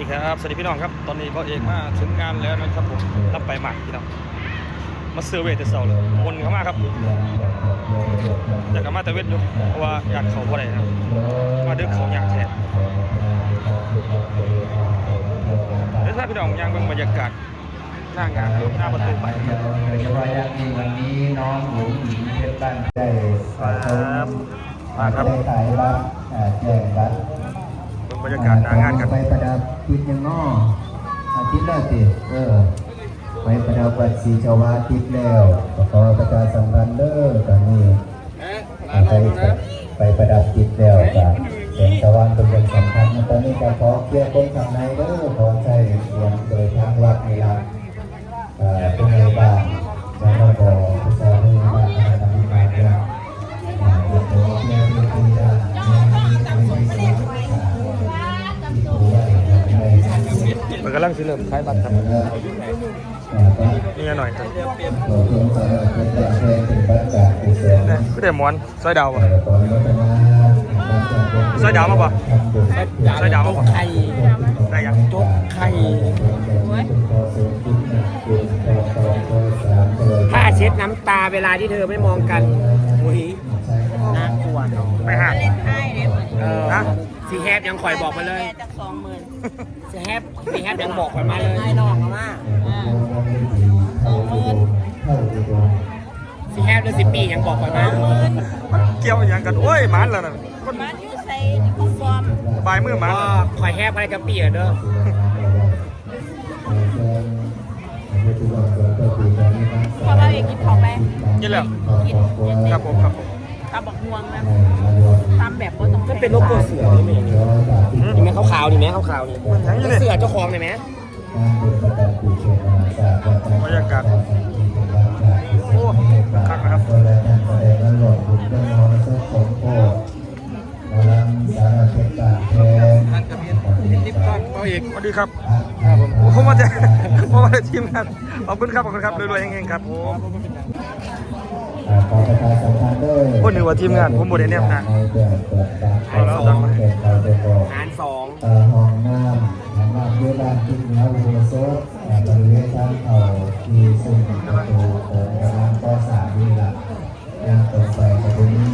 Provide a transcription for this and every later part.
ดีครับสวัสดีพี่น้องครับตอนนี้ก็เอกมาถึงงานแล้วนะครับผมรับไปหมักพี่น้องมาเซอร์เวย์แต่เสาเลยวนเข้ามาครับอยากกลับมาแต่เวทอยู่เพราะว่าอยากเขาบ่ได้นะครับมาดึกเขาอยากแทนเดี๋ยวถ้าพี่น้องยังเบิ่งบรรยากาศหน้างานครับหน้าประตูไปครับโดยเฉพาะอย่างยิ่งวันนี้น้องหญิงหญิงเพชรบ้านได้ครับมาครับได้ขายบัตรอ่าแจ้งบัตรเบิ่ง บรรยากาศหน้างานกันไปประดับทิศยังงออาทิตย์ละสิเออไปประดับวัดศรีชาวาทิศแล้วขอประชาสัมพันธ์เด้อตอนนี้ไปไปประ มันกำลังสิเริ่มขายบัตรครับนี่ไงหน่อยครับนี่ก็ได้หมอนซอยดาวป่ะซอยดาวมาป่ะซอยดาวมาป่ะไข่ได้ยังจกไข่ผ้าเช็ดน้ำตาเวลาที่เธอไม่มองกันอุ้ยน่ากลัวเนาะไม่หักเออฮะ สีแฮปยังคอยบอกมาเลยจากสองหมื่นสีแฮปสีแฮปยังบอกมาเลยให้น้องมาว่าสองหมื่นสีแฮปเดือนสิบปียังบอกมามันเกี่ยวอย่างกันโอ้ยหมันแล้วน่ะคนบ้านอยู่ใส่ข้าวฟอมบายมือหมันก็คอยแฮปอะไรกับปีอะเด้อเพราะว่าเอกกินของไหมกินแล้วกินกินครับผมครับผม ตำบักม่วงนะตำแบบว่าต้องมันเป็นโลโก้เสือนี่ไหมนี่ไหมขาวๆนี่ไหมขาวๆนี่อย่างนี้เลยเสือเจ้าของนี่ไหมบรรยากาศโอ้คักนะครับเอาอีกสวัสดีครับผมมาจากผมมาจากทีมงานขอบคุณครับ ขอบคุณครับ รวยๆเฮงๆครับผม ขอประชาสัมพันหนึ่งว่าทีมงานผมบดได้แนบนะเอาแล้วดังหารสองห้องน้ำห้องน้ำด้วยด้านทิศเหนืออุโบสถบริเวณทางเข้าที่ซุ้มประตูของกำลังก่อสร้างนี่ล่ะย่างต่อไปก็จะมี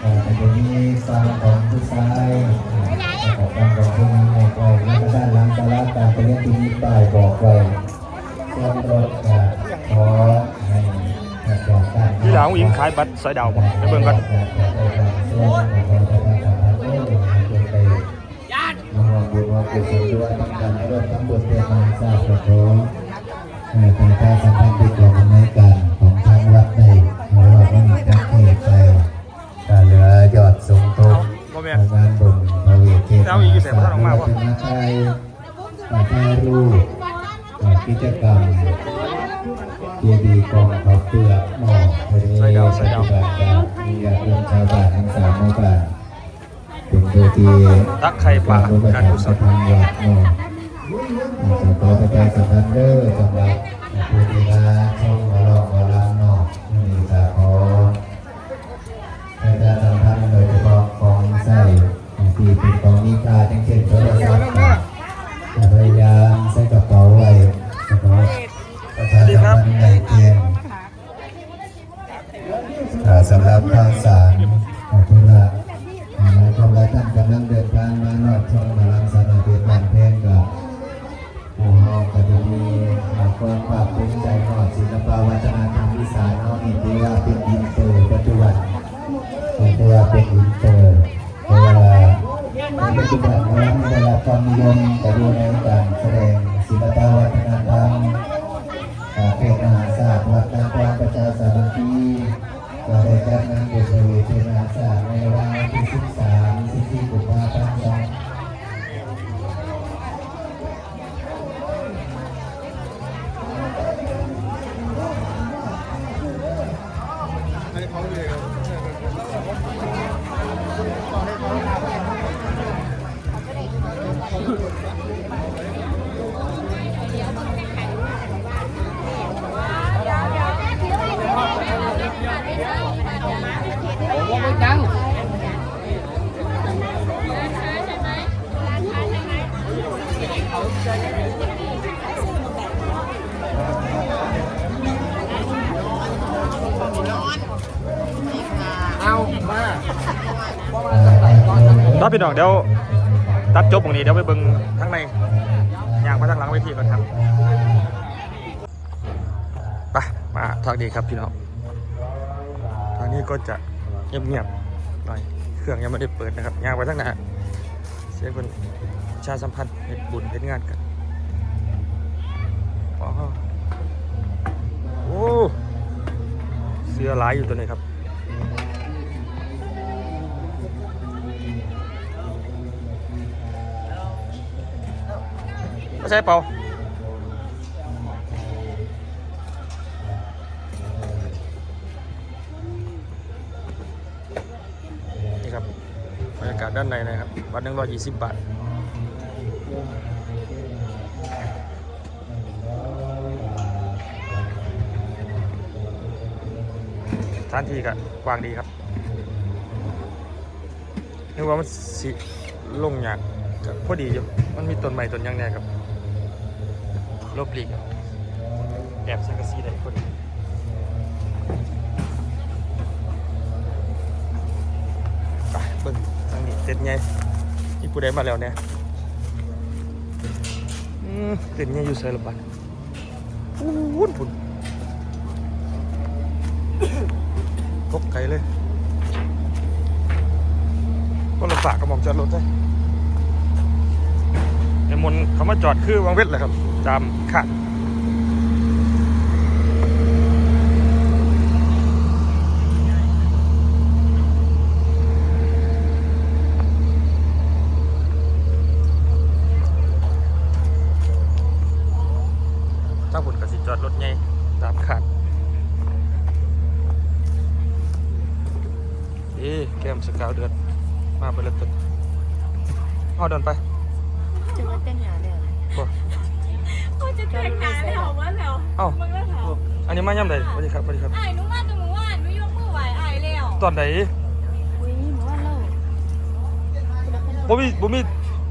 เอ่อก็จะมีฟังของผู้ชาย บัตรสายดาวบ่ไปเบิ่งกันบุญว่ากุศลด้วยต้องการร่วมทั้งบทเทมาทราบประท้วงในการการสัมพันธ์ที่กองอำนการของทางวัดในหรือว่าไม่มีการเทศไปการเหลือยอดสมทบบ่แม่ขนองงานบุญพระเวทเทศแล้วอีกกี่แสนมันออกมาบ่เป็นมาไทยมาถ่ายรูปกิจกรรมเจดีย์กองเบัติการมีญาติโยมชาวบ้านทั้งสามหมู่บ้านเป็นเวทีตักไข่ปลาการกุศลทางวัดเนาะขอขอประชาสัมพันธ์เด้อสำหรับผู้ที่มาชมหมอลองมอลำเนาะนี่ก็ขอประชาสัมพันธ์โดยเฉพาะของใส่ที่เป็นของมีค่า ได้รับความนิยมแต่ดูในการแสดงศิลปวัฒนธรรมอ่าเพลงมหาศาสตร์วัฒนธรรมประชาสามัคคีก็ได้จัดงานเด็กเวทีนาศาสตร์ใน รับพี่น้องเดี๋ยวตัดจบตรงนี้เดี๋ยวไปเบิ่งข้างในย่างมาทางหลังเวทีก่อนครับไปมาทางนี้ครับพี่น้องทางนี้ก็จะเงียบๆหน่อยเครื่องยังไม่ได้เปิดนะครับย่างไปทางหน้าเสียคนชาสัมพันธ์เฮ็ดบุญเฮ็ดงานกันโอ้เสื้อหลายอยู่ตัวนี้ครับ ไม่ใช่เปล่านี่ครับบรรยากาศด้านในนะครับวัดหนึ่งร้อยยี่สิบบาทสถานที่ก็กว้างดีครับนึกว่ามันสิลงยากก็พอดีอยู่ มันมีต้นไม้ต้นยังแน่ครับ ลบหลีกแอบสังกะสีได้คนไปเบิ่งทางนี้เต็นท์ใหญ่มีผู้ใดมาแล้วเนี่ยอืมเต็นท์ใหญ่อยู่ไสละบัดพูนพุ่นกบไกลเลยก็เราฝากกระหม่อมจอดรถได้ในมนเขามาจอดคือวังเวทเลยครับ จามขาดถ้าผลกสิจอดรถไงตามขาดเอ๊ะแก้มสกาวเดือนมาไปเลยตึกเอาเดินไป จะมาเต้นหาเนี่ยบ่ ก็จะแต่งงานแล้วว่าแล้วเอ้า มึงแล้วเหรออันนี้มาย่ำใดสวัสดีครับสวัสดีครับ ไอ้หนูมาแต่หนูว่าหนูยกมือไหวไอ้แล้วตอนไหนอุ้ยหนูว่าเราบ่มีบ่มี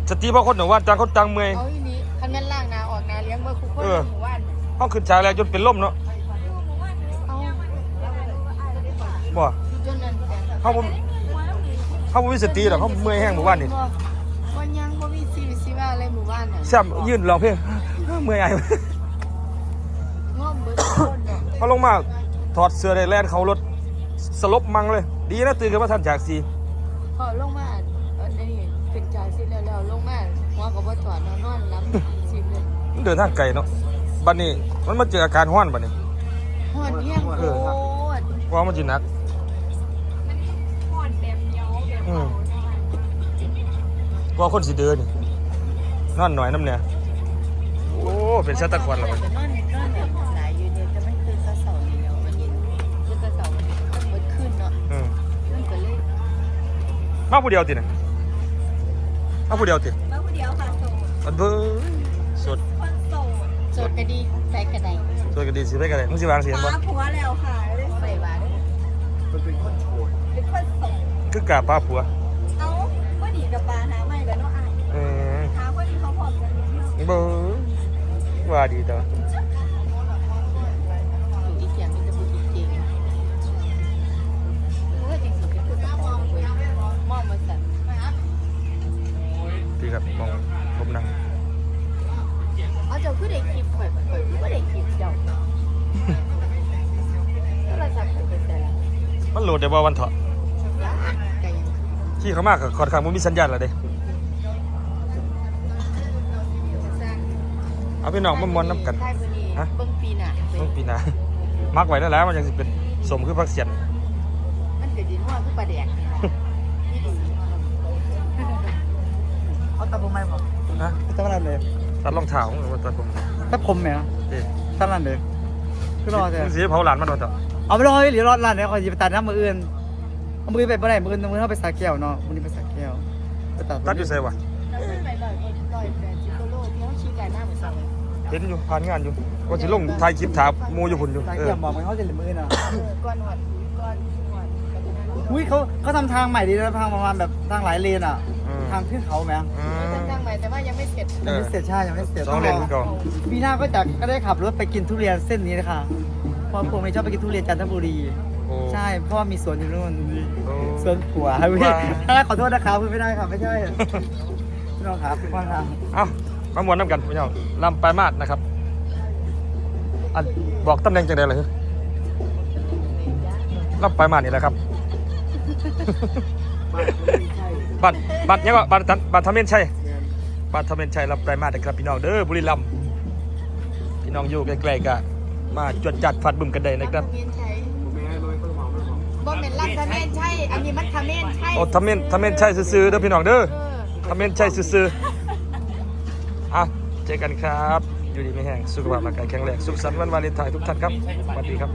สติเพราะคนหนึ่งว่าจังคนจังเมื่อย เอาอีนี้คันแม่นล่างนาออกนาเลี้ยงเมื่อคุกคนเออ หมู่บ้านห้องขึ้นฉากแล้วจนเป็นล่มเนาะเอาบ่จนนั้นแต่เฮาบ่เฮาบ่มีสติหรอกเฮาเมื่อยแห้งหมู่บ้านนี่วันยังบ่มีชีวิตชีวาอะไรหมู่บ้านน่ะแซมยืนร้องเพลง เมื่อยไอ้ง่อมเบิดทุกคนเนาะเขาลงมาถอดเสื้อได้แล่นเขารถสลบมังเลย ดีนะตื่นขึ้นมาทันจากสีพอลงมาอันนี้เป็นจ่ายสิแล้วแล้วลงมาหัวก็บ่จอดนอนนอนหลับสิเลยมันเดินทางไกลเนาะบัดนี้มันมาเจออาการห้อนบัดนี้ฮอดเที่ยงโคตรว่ามันสิหนักผ่อนแบบเดียวแบบอืมว่าคนสิเดินนี่นอนหน่อยน้ำเนี่ยโอ้ เป็นชาตะควันแล้วนมัอนนนอนแบบหลายอยู่เนี่ยแต่มันคือตะเสาอยู่แล้วมันยินคือตะเสามันเบิดขึ้นเนาะอืมมันก็เลยมาผู้เดียวตินะมาผู้เดียวติมาคนเดียวค่ะโสดอันเบิ้สดคนโสดสดก็ดีใส่กระไดสดกันดีสิไปกันเลยมึงสิวางเสียงบ่ป้าผัวแล้วค่ะเลยใส่บาทเป็นคนโสดคือกาป้าผัวเอาว่าดีกับปลาหาไม่แล้วเนาะไอ้อืมหาคนที่เขาพร้อมกันเนาะเบิ้ ว่าดีต่ออยู่อีกอย่างมันจะพูดจริงโอ้ยจริงๆเป็นคนตะมองเว้ยมอมาสั่นดีครับมองผมนั่งเอาเจ้าคือได้คลิปข่อยข่อยคือบ่ได้คลิปเจ้าโทรศัพท์ข่อยไปใส่ละมันโหลดได้บ่วันเถาะไกยัง ที่เขามากกับคอนข้างมันมีสัญญาณแล้วเด้ เอาพี่น้องมามวนน้ำกันใช่มื้อนี้ฮะ เบิ่งปีหน้าเว้ต้ยองปีหน้ามักไว้แล้วแหล้วมันยังสิเป็นสมคือพักเสียนมันเกิดดินว่าคือปลาแดกนี่ล่ะนี่ดีเขาตัดผมไหมบอกฮะตัดร้านเลยตัดรองเท้าหรือว่าตัดผมตัดผมไหมเอ๊ะตัดร้านเลยคือรอแต่มึงสิเผาหลานมันโดนเถอะเอาไปรอหรือรอร้านเนี่ยคอยจะไปตัดน้ำมืออื่นเอามือไปเมื่อไหร่มืออื่นมือเข้าไปสาแก้วเนาะมือนี้ไปสาแก้วไปตัดตัดอยู่ไสวะแล้วขึ้นไปลอยลอยแปด เลยเห็นอยู่ผ่านงานอยู่ว่าสิลงถ่ายคลิปถามหมูอยู่พุ่นอยู่สาเอแก้อวบอกมันเขาจะเหลือมือเนาะเออก้อนหอดก้อนหอดกระดูกอุ้ยเขาเขาทำทางใหม่ดีนะทางประมาณแบบทางหลายเลนอะ อืมทางขึ้นเขาไหมอืมันเป็นมทางใหม่แต่ว่ายังไม่เสร็จยังไม่เสร็จใช่ยังไม่เสร็จต้องเรียนก่อนปีหน้าก็จะก็ได้ขับรถไปกินทุเรียนเส้นนี้นะคะเพราะผมไม่ชอบไปกินทุเรียนจันทบุรี โอ้ ใช่เพราะว่ามีสวนอยู่นู่นโอ้สวนผัวครับพี่ว้าขอโทษนะครับพูดไม่ได้ครับไม่ใช่พี่น้องครับพี่น้องครับ เอ้า มามวนน้ำกันพี่น้องลำปลายมาดนะครับ อันบอกตำแหน่งจังไดเลยลำปลายมาดนี่แหละครับบัตรบัตรยังก็บัตรบัตรทำเมนชัยบัตรทำเมนชัยลำปลายมาดนะครับพี่น้องเด้อบุรีรัมย์พี่น้องอยู่ใกล้ๆก็มาจวดจัดฟัดบึมกันได้นะครับทำเมนใช่บ่แม่นรักทำเมนใช่ อันนี้มันทำเมนใช่โอ้ทำเมนทำเมนชัยซื่อๆเด้อพี่น้องเด้อเออทำเมนชัยซื่อๆอะ เจอกันครับ อยู่ดีไม่แห้งสุขภาพร่างกายแข็งแรง สุขสันต์วันวาเลนไทน์ทุกท่านครับสวัสดีครับ